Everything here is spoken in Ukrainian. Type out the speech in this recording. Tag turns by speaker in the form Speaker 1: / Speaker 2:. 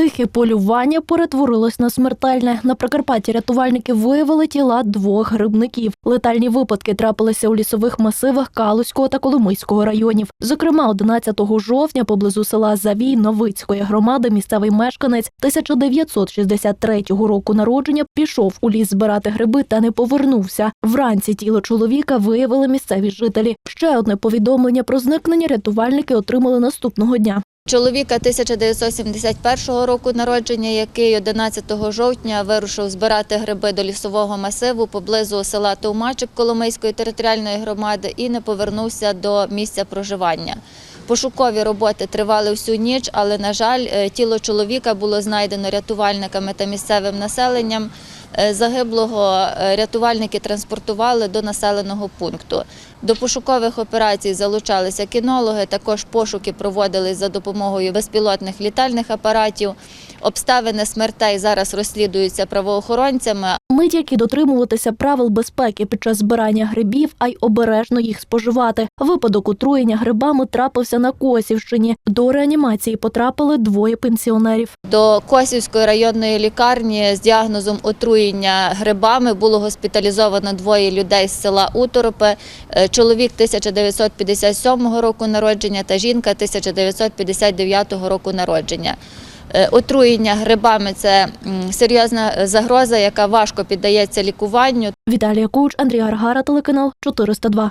Speaker 1: Тихе полювання перетворилось на смертельне. На Прикарпатті рятувальники виявили тіла двох грибників. Летальні випадки трапилися у лісових масивах Калузького та Коломийського районів. Зокрема, 11 жовтня поблизу села Завій Новицької громади місцевий мешканець 1963 року народження пішов у ліс збирати гриби та не повернувся. Вранці тіло чоловіка виявили місцеві жителі. Ще одне повідомлення про зникнення рятувальники отримали наступного дня.
Speaker 2: Чоловіка 1971 року народження, який 11 жовтня вирушив збирати гриби до лісового масиву поблизу села Товмачик Коломийської територіальної громади і не повернувся до місця проживання. Пошукові роботи тривали всю ніч, але, на жаль, е, тіло чоловіка було знайдено рятувальниками та місцевим населенням. Е, Загиблого е, рятувальники транспортували до населеного пункту. До пошукових операцій залучалися кінологи, також пошуки проводились за допомогою безпілотних літальних апаратів. Обставини смертей зараз розслідуються правоохоронцями,
Speaker 1: Ми тільки дотримуватися правил безпеки під час збирання грибів, а й обережно їх споживати. Випадок отруєння грибами трапився на Косівщині. До реанімації потрапили двоє пенсіонерів.
Speaker 2: До Косівської районної лікарні з діагнозом отруєння грибами було госпіталізовано двоє людей з села Уторопи. Е, Чоловік 1957 року народження та жінка 1959 року народження. Е, Отруєння грибами це серйозна загроза, яка важко піддається лікуванню.
Speaker 1: Віталія Куч, Андрій Гаргара, телеканал 402.